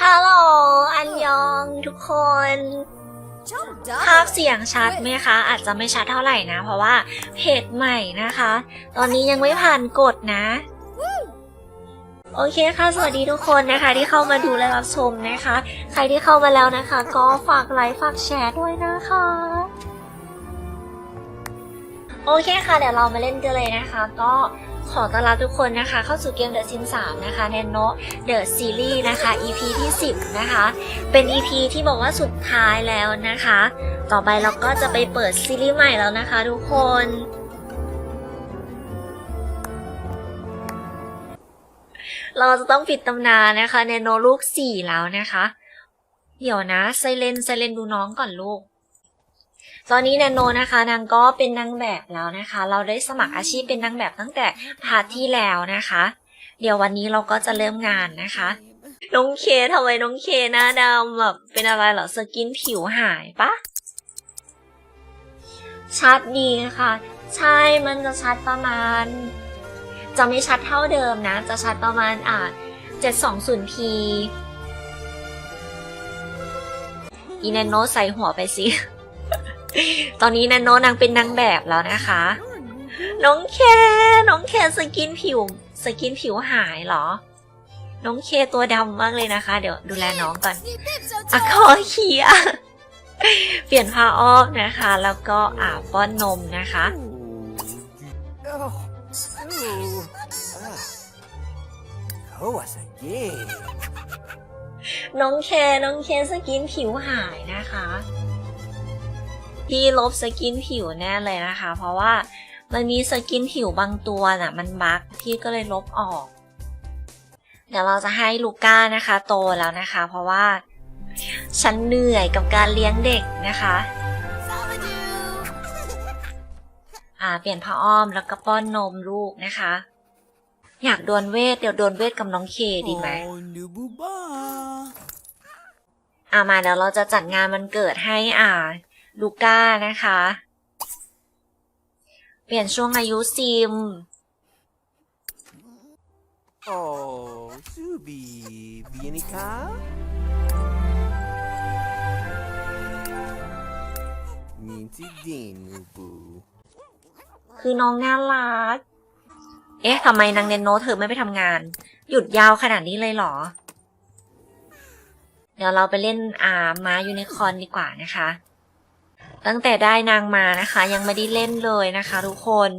ฮัลโหล อันยองทุกคน ภาพเสียงชัดไหมคะ อาจจะไม่ชัดเท่าไหร่นะ เพราะว่าเพจใหม่นะคะ ตอนนี้ยังไม่ผ่านกฎนะ โอเคค่ะ สวัสดีทุกคนนะคะ ที่เข้ามาดูและรับชมนะคะ ใครที่เข้ามาแล้วนะคะ ก็ฝากไลค์ฝากแชร์ด้วยนะคะโอเคค่ะ เดี๋ยวเรามาเล่นกันเลยนะคะ ก็ ขอต้อนรับทุกคนนะคะ เข้าสู่เกม The Sims 3 นะคะ Nano The Series นะคะ EP ที่ 10 นะคะ เป็น EP ที่บอกว่าสุดท้ายแล้วนะคะ ต่อไปเราก็จะไปเปิดซีรีส์ใหม่แล้วนะคะทุกคน เราจะต้องปิดตำนานนะคะเนโนลูกสี่แล้วนะคะ เดี๋ยวนะไซเลนไซเลนดูน้องก่อนลูก ตอนนี้แนโนนะคะนางก็เป็นนางแบบแล้วนะคะ เราได้สมัครอาชีพเป็นนางแบบตั้งแต่พาร์ทที่แล้วนะคะ เดี๋ยววันนี้เราก็จะเริ่มงานนะคะน้องเคทำไมน้องเคหน้าดำแบบเป็นอะไรเหรอสกินผิวหายปะชัดดีค่ะ ใช่มันจะชัดประมาณ จะไม่ชัดเท่าเดิมนะ จะชัดประมาณอ่า 720p อีแนนโนใส่หัวไปสิ ตอนนี้แนนโนนางเป็นนางแบบแล้วนะคะ น้องเคน้องเคสกินผิว สกินผิวหายเหรอ น้องเคตัวดำมากเลยนะคะ เดี๋ยวดูแลน้องก่อนอะคอเขียเปลี่ยนผ้าอ้อมนะคะ แล้วก็อาบป้อนนมนะคะ น้องเคน้องเคสกินผิวหายนะคะ พี่ลบสกินผิวแน่เลยนะคะ เพราะว่ามันมีสกินผิวบางตัวน่ะมันบั๊กพี่ก็เลยลบออก เดี๋ยวเราจะให้ลูก้านะคะ โตแล้วนะคะ เพราะว่าฉันเหนื่อยกับการเลี้ยงเด็กนะคะอ่าเปลี่ยนผ้าอ้อมแล้วก็ป้อนนมลูกนะคะ อยากโดนเวทเดี๋ยวโดนเวทกับน้องเคดีไหมอ่ามาเดี๋ยวเราจะจัดงานมันเกิดให้อ่า ลูก้านะคะ เปลี่ยนช่วงอายุซิม Oh, Zubi. Bienika? Minty Dean, Nubu. คือน้องน่ารัก เอ๊ะทำไมนางเนนโนเธอไม่ไปทำงาน หยุดยาวขนาดนี้เลยเหรอ เดี๋ยวเราไปเล่นอ่าม้ายูนิคอร์นดีกว่านะคะ ตั้งแต่ได้นางมานะคะ ยังไม่ได้เล่นเลยนะคะทุกคน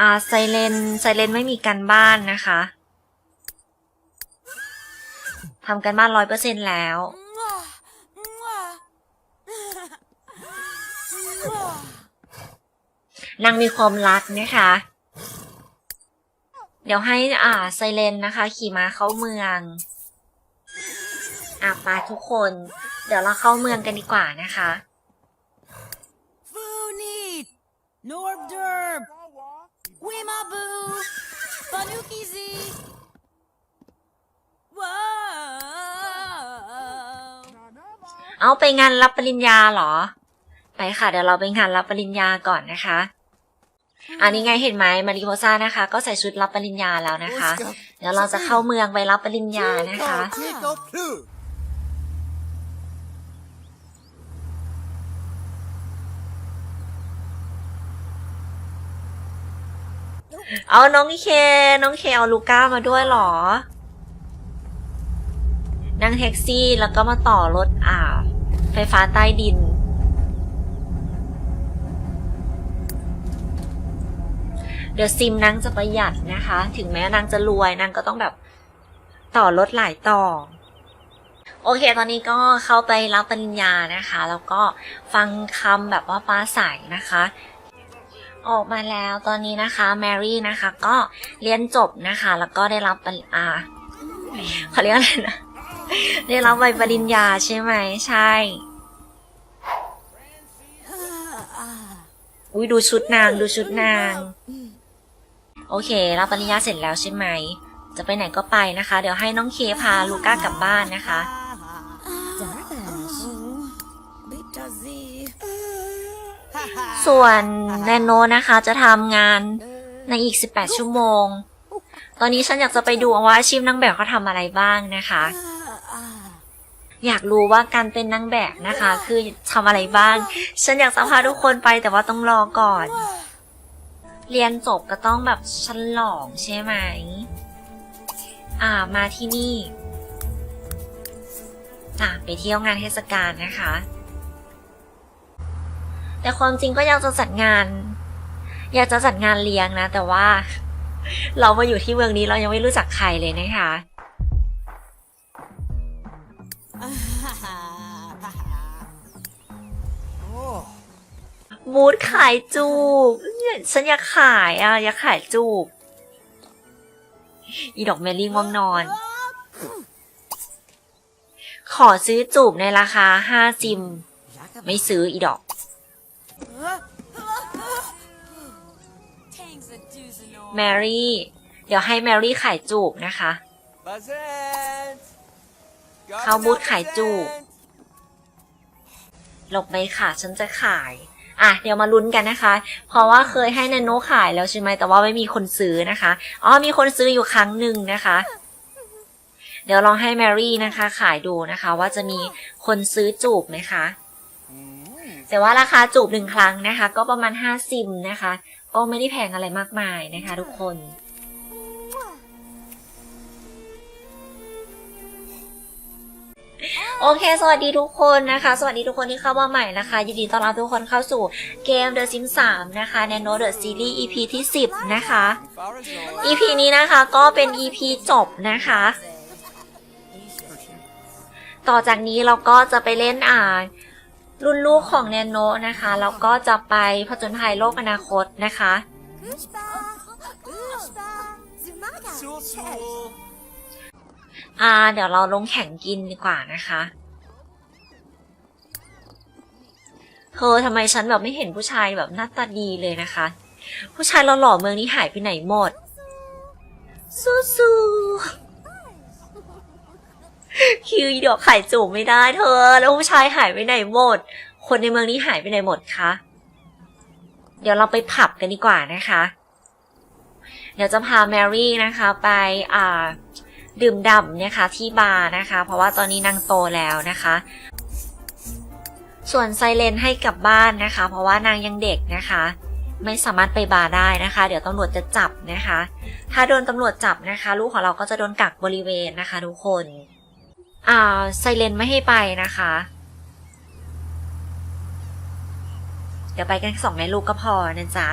อ่าไซเลนไซเลนไม่มีการบ้านนะคะทำกันบ้านร้อยเปอร์เซ็นแล้ว นางมีความรักนะคะ เดี๋ยวให้อ่าไซเลนนะคะ ขี่ม้าเข้าเมือง อะไปทุกคน เดี๋ยวเราเข้าเมืองกันดีกว่านะคะ Foonit! Norbderb! Wimabu! Fanukizi! Wow! เอาไปงานรับปริญญาเหรอ ไปค่ะ เดี๋ยวเราไปงานรับปริญญาก่อนนะคะ อันนี้ไงเห็นไหมมาริโพซ่านะคะ ก็ใส่ชุดรับปริญญาแล้วนะคะ เดี๋ยวเราจะเข้าเมืองไปรับปริญญานะคะ Tico Plu. เอาน้องเค น้องเคเอาลูก้ามาด้วยเหรอ นั่งแท็กซี่แล้วก็มาต่อรถอ่าไฟฟ้าใต้ดิน เดี๋ยวซิมนางจะประหยัดนะคะ ถึงแม้นางจะรวยนางก็ต้องแบบต่อรถหลายต่อ โอเค ตอนนี้ก็เข้าไปรับปริญญานะคะ แล้วก็ฟังคำแบบว่าป้าใสนะคะ ออกมาแล้วตอนนี้นะคะแมรี่นะคะ ก็เรียนจบนะคะ แล้วก็ได้รับปริญญาเขาเรียกอะไรนะได้รับใบปริญญาใช่ไหมใช่ อุ้ยดูชุดนางดูชุดนาง โอเค รับปริญญาเสร็จแล้วใช่ไหม จะไปไหนก็ไปนะคะ เดี๋ยวให้น้องเคพาลูก้ากลับบ้านนะคะ ส่วนแนนโนนะคะจะทำงานในอีก 18 ชั่วโมง ตอนนี้ฉันอยากจะไปดูว่าอาชีพนางแบบเขาทำอะไรบ้างนะคะ อยากรู้ว่าการเป็นนางแบบนะคะ คือทำอะไรบ้าง ฉันอยากจะพาทุกคนไปแต่ว่าต้องรอก่อน เรียนจบก็ต้องแบบฉลองใช่ไหม อ่ามาที่นี่อะไปเที่ยวงานเทศกาลนะคะ แต่ความจริงก็อยากจะจัดงาน อยากจะจัดงานเลี้ยงนะ แต่ว่า เรามาอยู่ที่เมืองนี้เรายังไม่รู้จักใครเลยนะคะ บูธขายจูบฉันอยากขายอะ อยากขายจูบ อีดอกเมลี่ง่วงนอน ขอซื้อจูบในราคาห้าจิม ไม่ซื้ออีดอก แมรี่ เดี๋ยวให้แมรี่ขายจูบนะคะ เข้าบูธขายจูบหลบไปค่ะ ฉันจะขาย อะเดี๋ยวมาลุ้นกันนะคะ เพราะว่าเคยให้แนนโนขายแล้วใช่ไหมแต่ว่าไม่มีคนซื้อนะคะอ๋อมีคนซื้ออยู่ครั้งหนึ่งนะคะ เดี๋ยวลองให้แมรี่นะคะ ขายดูนะคะ ว่าจะมีคนซื้อจูบไหมคะแต่ว่าราคาจูบหนึ่งครั้งนะคะ ก็ประมาณห้าซิมนะคะ ก็ไม่ได้แพงอะไรมากมายนะคะ ทุกคน โอเค สวัสดีทุกคนนะคะ สวัสดีทุกคนที่เข้ามาใหม่นะคะ ยินดีต้อนรับทุกคนเข้าสู่เกม The Sims 3 นะคะ Nano The Series EP ที่ 10 นะคะ EP นี้นะคะก็เป็น EP จบนะคะ ต่อจากนี้เราก็จะไปเล่นอ่ารุ่นลูกของแนนโนนะคะ แล้วก็จะไปผจญภัยโลกอนาคตนะคะ อ่า เดี๋ยวเราลงแข่งกินดีกว่านะคะเธอทำไมฉันแบบไม่เห็นผู้ชายแบบหน้าตาดีเลยนะคะ ผู้ชายเราหล่อเมืองนี้หายไปไหนหมดสู้ๆคิวอีดอกไข่จูบไม่ได้เธอ แล้วผู้ชายหายไปไหนหมด คนในเมืองนี้หายไปไหนหมดคะเดี๋ยวเราไปผับกันดีกว่านะคะ เดี๋ยวจะพาแมรี่นะคะ ไปอ่า ดื่มด่ำเนี่ยค่ะที่บาร์นะคะ เพราะว่าตอนนี้นางโตแล้วนะคะ ส่วนไซเลนให้กลับบ้านนะคะ เพราะว่านางยังเด็กนะคะ ไม่สามารถไปบาร์ได้นะคะ เดี๋ยวตำรวจจะจับนะคะ ถ้าโดนตำรวจจับนะคะ ลูกของเราก็จะโดนกักบริเวณนะคะ ทุกคนอ่าไซเลนไม่ให้ไปนะคะ เดี๋ยวไปกันสองแม่ลูกก็พอนะจ๊ะ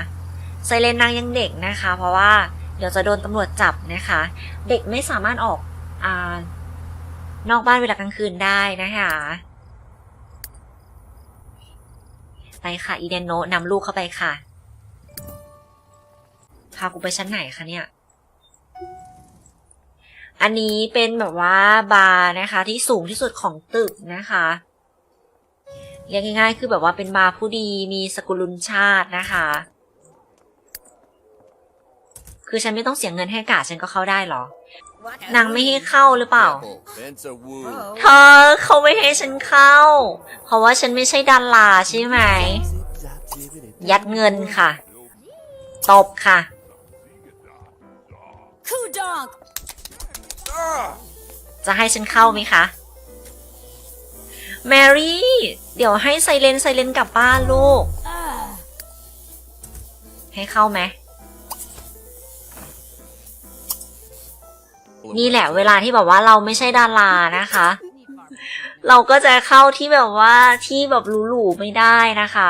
ไซเลนนางยังเด็กนะคะ เพราะว่า เดี๋ยวจะโดนตำรวจจับนะคะ เด็กไม่สามารถออกอนอกบ้านเวลากลางคืนได้นะคะ ไปค่ะ อีเดนโนะนำลูกเข้าไปค่ะ พากูไปชั้นไหนคะเนี่ย อันนี้เป็นแบบว่าบาร์นะคะ ที่สูงที่สุดของตึกนะคะเรียกง่ายๆ คือแบบว่าเป็นบาร์ผู้ดีมีสกุลุนชาตินะคะ คือฉันไม่ต้องเสียเงินให้กาดฉันก็เข้าได้เหรอ นางไม่ให้เข้าหรือเปล่า Apple, Fencer Woo. เธอเขาไม่ให้ฉันเข้า เพราะว่าฉันไม่ใช่ดาราใช่ไหม ยัดเงินค่ะ ตบค่ะ Kudonk! จะให้ฉันเข้าไหมคะแมรี่ เดี๋ยวให้ไซเลนไซเลนกลับบ้านลูก Ah. ให้เข้าไหม นี่แหละเวลาที่แบบว่าเราไม่ใช่ดารานะคะ เราก็จะเข้าที่แบบว่าที่แบบหรูๆไม่ได้นะคะ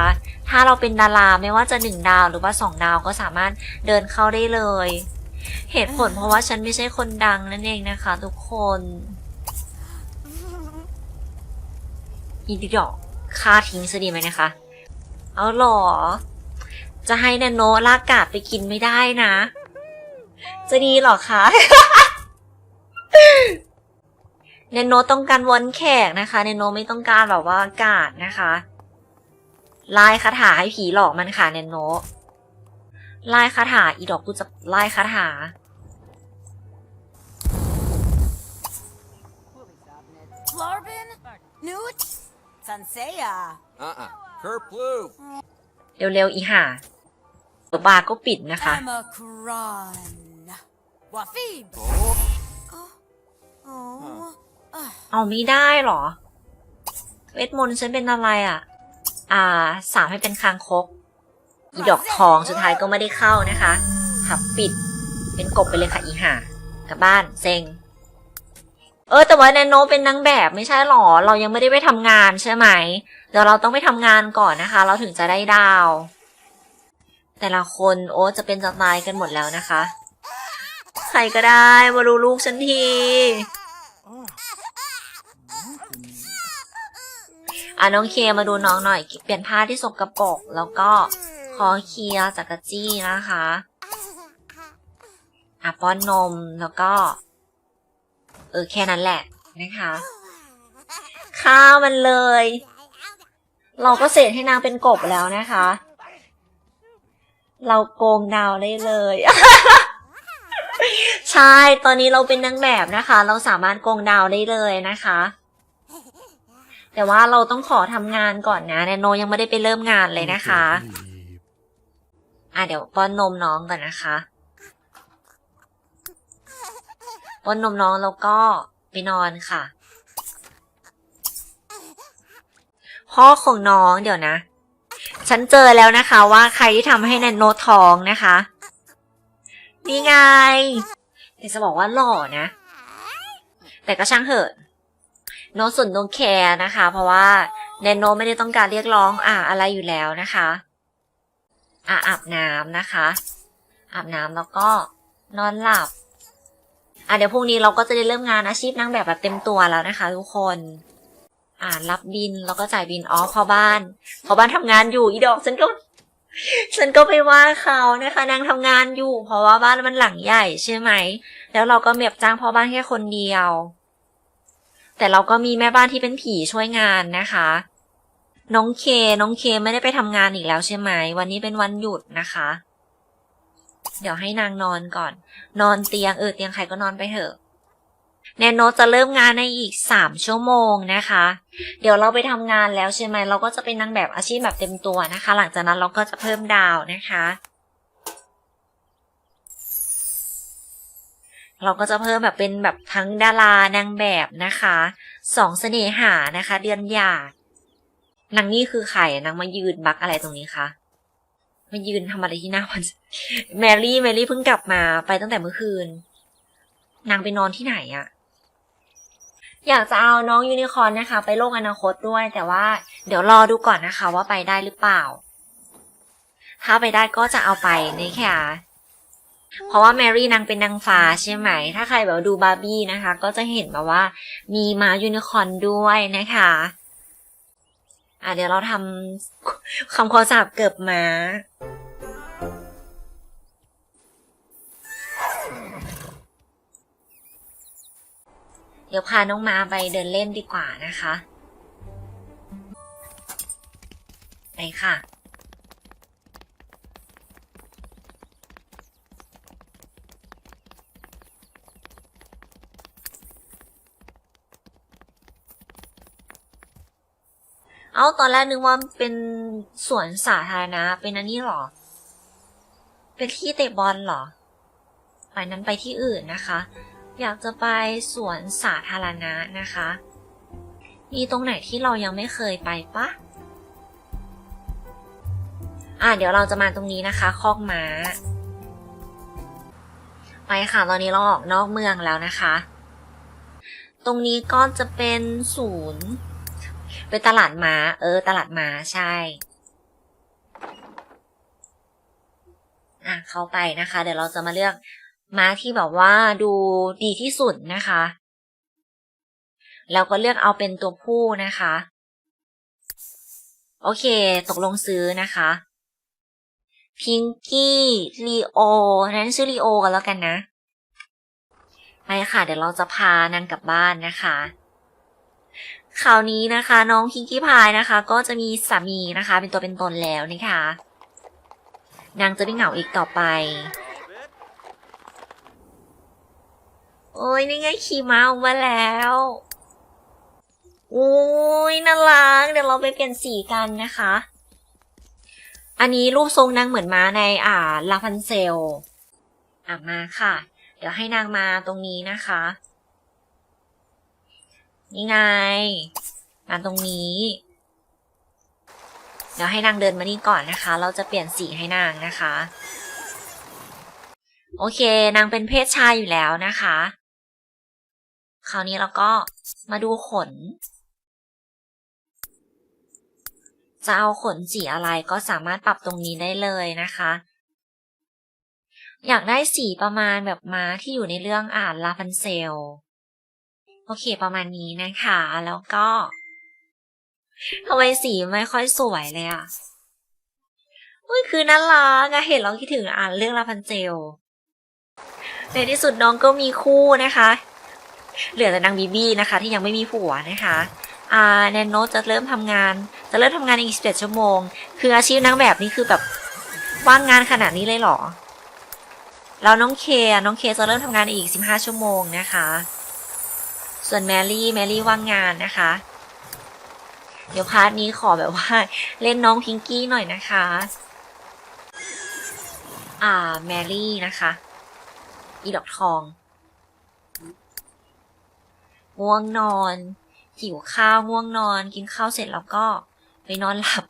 ถ้าเราเป็นดาราไม่ว่าจะหนึ่งดาวหรือว่าสองดาวก็สามารถเดินเข้าได้เลย เหตุผลเพราะว่าฉันไม่ใช่คนดังนั่นเองนะคะ ทุกคนอีดิดอกค่าทิ้งซะดีไหมนะคะ เอาหรอ จะให้นาโนลากกาดไปกินไม่ได้นะ จะดีหรอคะ เนโนต้องการวอนแขกนะคะเนโนไม่ต้องการแบบว่ากาดนะคะไล่คาถาให้ผีหลอกมันค่ะเนโนไล่คาถาอีดอกกูจะไล่คาถา Flarbin? Newt? Sansea? Uh-uh. Kerploo. เร็วๆอีห่าเดี๋ยวบาร์ก็ปิดนะคะ Amacron. Wafib. Oh. Oh. เอาไม่ได้เหรอ เวทมนต์ฉันเป็นอะไรอะ อ่า สามให้เป็นคางคก อีดอกทองสุดท้ายก็ไม่ได้เข้านะคะหับปิด เป็นกบไปเลยค่ะอีห่ากลับบ้านเซ็ง เออ แต่ว่าแนนโนเป็นนางแบบไม่ใช่หรอ เรายังไม่ได้ไปทำงานใช่ไหม เดี๋ยวเราต้องไปทำงานก่อนนะคะ เราถึงจะได้ดาว แต่ละคนโอ้จะเป็นจะตายกันหมดแล้วนะคะ ใครก็ได้มาดูลูกฉันที อะน้องเคมาดูน้องหน่อยเปลี่ยนผ้าที่สกปรกแล้วก็คอเคลียจากรจี้นะคะอะป้อนนมแล้วก็ เออแค่นั้นแหละนะคะ ข้าวมันเลย เราก็เสร็จให้นางเป็นกบแล้วนะคะ เราโกงดาวได้เลยใช่ ตอนนี้เราเป็นนางแบบนะคะ เราสามารถโกงดาวได้เลยนะคะ แต่ว่าเราต้องขอทำงานก่อนนะแนโนยังไม่ได้ไปเริ่มงานเลยนะคะ อะเดี๋ยวป้อนนมน้องก่อนนะคะป้อนนมน้องแล้วก็ไปนอนค่ะ พ่อของน้องเดี๋ยวนะ ฉันเจอแล้วนะคะว่าใครที่ทำให้แนนโนท้องนะคะนี่ไงแต่จะบอกว่าหล่อนะ แต่ก็ช่างเถอะ โนตส่วนโนแคร์นะคะ เพราะว่าแนนโนไม่ได้ต้องการเรียกร้องอ่าอะไรอยู่แล้วนะคะอะอาบน้ำนะคะ อาบน้ำแล้วก็นอนหลับอะเดี๋ยวพรุ่งนี้เราก็จะได้เริ่มงานอาชีพนางแบบแบบเต็มตัวแล้วนะคะ ทุกคน อ่ารับบินแล้วก็จ่ายบินอ๋อพอบ้านพอบ้านทำงานอยู่อีดอกฉันก็ฉันก็ไปว่าเขานะคะนางทำงานอยู่ เพราะว่าบ้านมันหลังใหญ่ใช่ไหม แล้วเราก็แบบจ้างพ่อบ้านแค่คนเดียว แต่เราก็มีแม่บ้านที่เป็นผีช่วยงานนะคะ น้องเค น้องเคไม่ได้ไปทำงานอีกแล้วใช่ไหม วันนี้เป็นวันหยุดนะคะ เดี๋ยวให้นางนอนก่อน นอนเตียงเออเตียงใครก็นอนไปเถอะแนนโนจะเริ่มงานในอีกสามชั่วโมงนะคะ เดี๋ยวเราไปทำงานแล้วใช่ไหม เราก็จะเป็นนางแบบอาชีพแบบเต็มตัวนะคะ หลังจากนั้นเราก็จะเพิ่มดาวนะคะ เราก็จะเพิ่มแบบเป็นแบบทั้งดารานางแบบนะคะสองเสน่หานะคะ เดือนหยาดนางนี่คือใครนางมายืนบักอะไรตรงนี้คะมายืนทำอะไรที่หน้าวันแมรี่แมรี่เพิ่งกลับมาไปตั้งแต่เมื่อคืน นางไปนอนที่ไหนอะอยากจะเอาน้องยูนิคอร์นนะคะ ไปโลกอนาคตด้วย แต่ว่าเดี๋ยวรอดูก่อนนะคะ ว่าไปได้หรือเปล่า ถ้าไปได้ก็จะเอาไปนี่ค่ะ เพราะว่าแมรี่นางเป็นนางฟ้าใช่ไหม ถ้าใครแบบดูบาร์บี้นะคะ ก็จะเห็นแบบว่ามีม้ายูนิคอร์นด้วยนะคะ อะเดี๋ยวเราทำคำความสะอาดเกิบม้า เดี๋ยวพาน้องม้าไปเดินเล่นดีกว่านะคะ ไปค่ะ เอาตอนแรกนึกว่าเป็นสวนสาธารณะเป็นอันนี้หรอ เป็นที่เตะบอลหรอ ไปนั้นไปที่อื่นนะคะ อยากจะไปสวนสาธารณะนะคะ มีตรงไหนที่เรายังไม่เคยไปปะอะเดี๋ยวเราจะมาตรงนี้นะคะ คอกม้า ไปค่ะตอนนี้เราออกนอกเมืองแล้วนะคะ ตรงนี้ก็จะเป็นศูนย์ เป็นตลาดม้า เออ ตลาดม้าใช่ อะ เข้าไปนะคะ เดี๋ยวเราจะมาเลือกม้าที่แบบว่าดูดีที่สุดนะคะ แล้วก็เลือกเอาเป็นตัวผู้นะคะ โอเค ตกลงซื้อนะคะพิงกี้ลีโอนั้นชื่อลีโอกันแล้วกันนะ ไปค่ะ เดี๋ยวเราจะพานางกลับบ้านนะคะ คราวนี้นะคะ น้องพิงกี้พายนะคะ ก็จะมีสามีนะคะ เป็นตัวเป็นตนแล้วนะคะ นางจะไม่เหงาอีกต่อไป โอ้ยนี่ไงขี่ม้าออกมาแล้วโอ้ยน่ารักเดี๋ยวเราไปเปลี่ยนสีกันนะคะ อันนี้รูปทรงนางเหมือนม้าในอ่าลาพันเซลอะมาค่ะ เดี๋ยวให้นางมาตรงนี้นะคะ นี่ไงมาตรงนี้ เดี๋ยวให้นางเดินมานี่ก่อนนะคะ เราจะเปลี่ยนสีให้นางนะคะ โอเคนางเป็นเพศชายอยู่แล้วนะคะ คราวนี้เราก็มาดูขน จะเอาขนสีอะไรก็สามารถปรับตรงนี้ได้เลยนะคะ อยากได้สีประมาณแบบม้าที่อยู่ในเรื่องอ่านลาฟันเซล โอเคประมาณนี้นะคะ แล้วก็ทำไมสีไม่ค่อยสวยเลยอะอุ้ยคือน่ารักอะเห็นเราคิดถึงอ่านเรื่องลาพันเซลในที่สุดน้องก็มีคู่นะคะ เหลือแต่นางบีบี้นะคะ ที่ยังไม่มีผัวนะคะอ่าแนนโนจะเริ่มทำงาน จะเริ่มทำงานอีกสิบเจ็ดชั่วโมง คืออาชีพนางแบบนี้คือแบบว่างงานขนาดนี้เลยเหรอ แล้วน้องเคน้องเคจะเริ่มทำงานอีกสิบห้าชั่วโมงนะคะ ส่วนแมรี่แมรี่ว่างงานนะคะ เดี๋ยวพาร์ทนี้ขอแบบว่า เล่นน้องพิงกี้หน่อยนะคะ อ่าแมรี่นะคะ อีดอกทองง่วงนอน หิวข้าวง่วงนอน กินข้าวเสร็จแล้วก็ไปนอนหลับ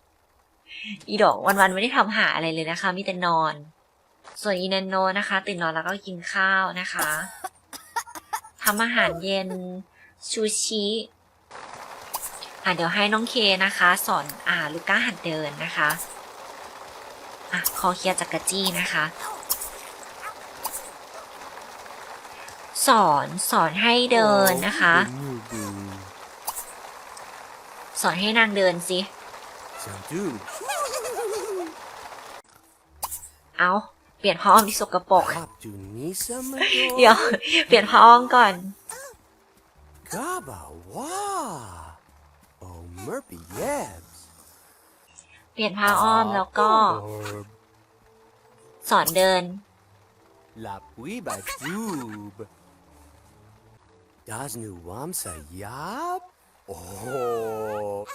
อีดอกวันๆไม่ได้ทำหาอะไรเลยนะคะ มีแต่นอน ส่วนอีแนนโนนะคะ ตื่นนอนแล้วก็กินข้าวนะคะทำอาหารเย็น ชูชิอะเดี๋ยวให้น้องเคนะคะ สอนอ่าลูก้าหัดเดินนะคะอะคอเคลียร์จักรจี้นะคะ สอนสอนให้เดินนะคะ สอนให้นางเดินสิ Sandu. เอาเปลี่ยนผ้าอ้อมที่สกปรก Hop to Nisa เดี๋ยวเปลี่ยนผ้าอ้อมก่อน Gaba wa. Oh, Murphy Yabs. เปลี่ยนผ้าอ้อมแล้วก็ Orb. สอนเดิน La Puiba Doob. Das nu Wamsa Yab? Oh.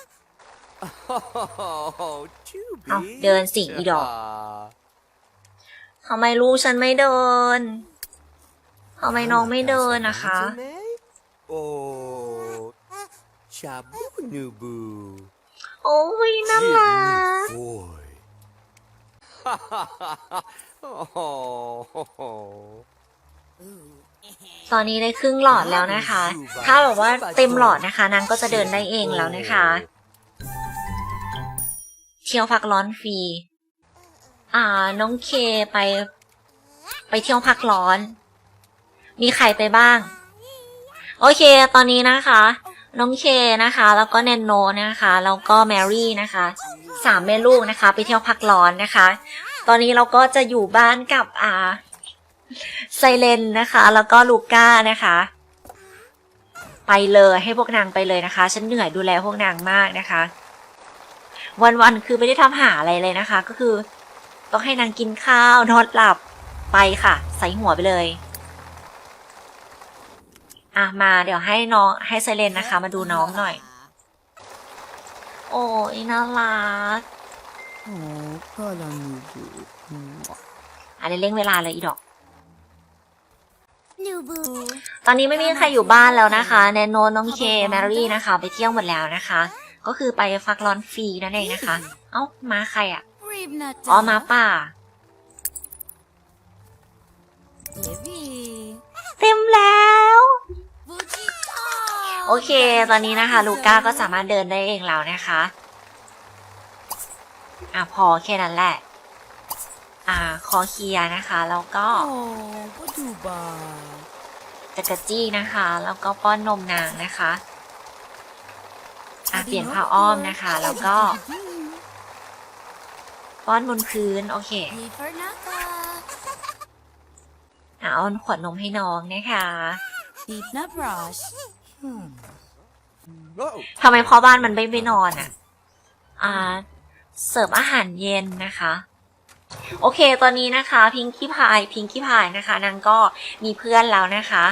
Oh, Chubby. เอาเดินสิอีดอกทำไมลูกฉันไม่เดินทำไมน้องไม่เดินนะคะ Oh. Shabu Nubu. โอ้ยน่ารัก boy. oh. ตอนนี้ได้ครึ่งหลอดแล้วนะคะ ถ้าแบบว่าเต็มหลอดนะคะ นางก็จะเดินได้เองแล้วนะคะ เที่ยวพักร้อนฟรี อ่า น้องเคไป ไปเที่ยวพักร้อน มีใครไปบ้าง โอเค ตอนนี้นะคะ น้องเคนะคะ แล้วก็แนนโนนะคะ แล้วก็แมรี่นะคะสามแม่ลูกนะคะ ไปเที่ยวพักร้อนนะคะ ตอนนี้เราก็จะอยู่บ้านกับอ่าไซเลนนะคะ แล้วก็ลูก้านะคะ ไปเลยให้พวกนางไปเลยนะคะ ฉันเหนื่อยดูแลพวกนางมากนะคะ วันๆคือไม่ได้ทำหาอะไรเลยนะคะ ก็คือ ต้องให้นางกินข้าวนอนหลับไปค่ะ ใส่หัวไปเลย อะมาเดี๋ยวให้น้องให้ไซเลนนะคะ มาดูน้องหน่อย โอ้ยน่ารัก Oh, Kalanubu. อันนี้เร่งเวลาเลยอีดอก Nubu. ตอนนี้ไม่มีใครอยู่บ้านแล้วนะคะแนนโนน้องเคแมรี่นะคะ ไปเที่ยวหมดแล้วนะคะ ก็คือไปฟักร้อนฟรีนั่นเองนะคะ เอ้ามาใครอะ่ะ Ribnata. อ๋อมาป่า Yippee. เต็มแล้ว Vegeta. โอเค ตอนนี้นะคะ ลูก้าก็สามารถเดินได้เองแล้วนะคะ อะพอแค่นั้นแหละ อ่าคอเคลียร์นะคะ แล้วก็ Oh, Baduba. จักรจี้นะคะ แล้วก็ป้อนนมนางนะคะ อะเปลี่ยนผ้าอ้อมนะคะ แล้วก็ ป้อนบนพื้น โอเค Bifernaka. อะเอาขวดนมให้น้องนะคะ Bifna brush. Oh. ทำไมพ่อบ้านมันไม่ไปนอนอะ อ่า เสิร์ฟอาหารเย็นนะคะ โอเค ตอนนี้นะคะ พิงกี้พาย พิงกี้พายนะคะ นางก็มีเพื่อนแล้วนะคะ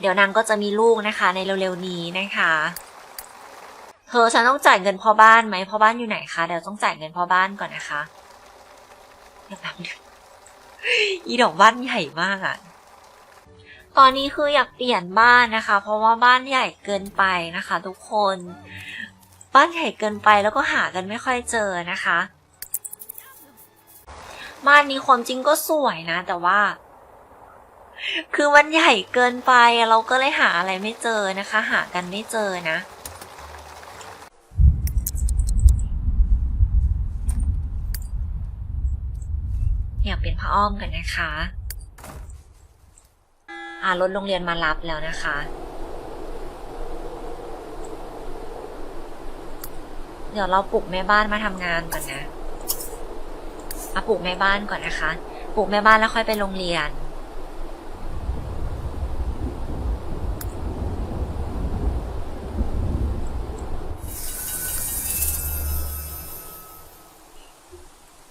เดี๋ยวนางก็จะมีลูกนะคะ ในเร็วๆนี้นะคะเธอฉันต้องจ่ายเงินพ่อบ้านไหมพ่อบ้านอยู่ไหนคะเดี๋ยวต้องจ่ายเงินพ่อบ้านก่อนนะคะเดี๋ยวแป๊บนึงอีดอกบ้านใหญ่มากอะ ตอนนี้คืออยากเปลี่ยนบ้านนะคะ เพราะว่าบ้านใหญ่เกินไปนะคะ ทุกคน บ้านใหญ่เกินไปแล้วก็หากันไม่ค่อยเจอนะคะ บ้านนี้ความจริงก็สวยนะ แต่ว่า คือมันใหญ่เกินไปเราก็เลยหาอะไรไม่เจอนะคะ หากันไม่เจอนะอยากเป็นพระอ้อมกันนะคะ อ่ารถโรงเรียนมารับแล้วนะคะ เดี๋ยวเราปลุกแม่บ้านมาทำงานก่อนนะเอาปลุกแม่บ้านก่อนนะคะ ปลุกแม่บ้านแล้วค่อยไปโรงเรียน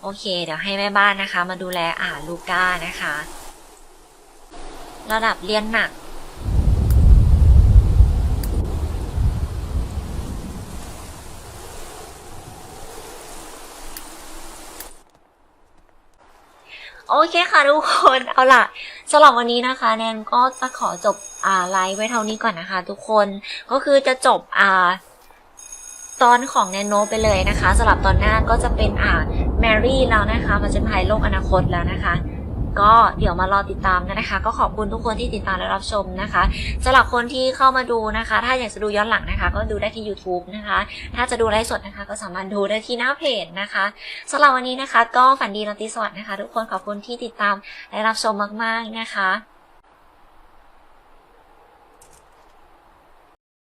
โอเค เดี๋ยวให้แม่บ้านนะคะ มาดูแลอ่าลูก้านะคะ ระดับเรียนหนัก โอเคค่ะทุกคน เอาล่ะสำหรับวันนี้นะคะ แนนก็จะขอจบอ่าไลฟ์ไว้เท่านี้ก่อนนะคะ ทุกคนก็คือจะจบอ่าตอนของแนนโนไปเลยนะคะสำหรับตอนหน้าก็จะเป็นอ่าแมรี่แล้วนะคะมาจนภัยโลกอนาคตแล้วนะคะ ก็เดี๋ยวมารอติดตามกันนะคะ ก็ขอบคุณทุกคนที่ติดตามและรับชมนะคะสำหรับคนที่เข้ามาดูนะคะ ถ้าอยากจะดูย้อนหลังนะคะ ก็ดูได้ที่ YouTube นะคะ ถ้าจะดูไลฟ์สดนะคะ ก็สามารถดูได้ที่หน้าเพจนะคะสำหรับวันนี้นะคะ ก็ฝันดีราตรีสวัสดิ์นะคะ ทุกคนขอบคุณที่ติดตามและรับชมมาก ๆนะคะ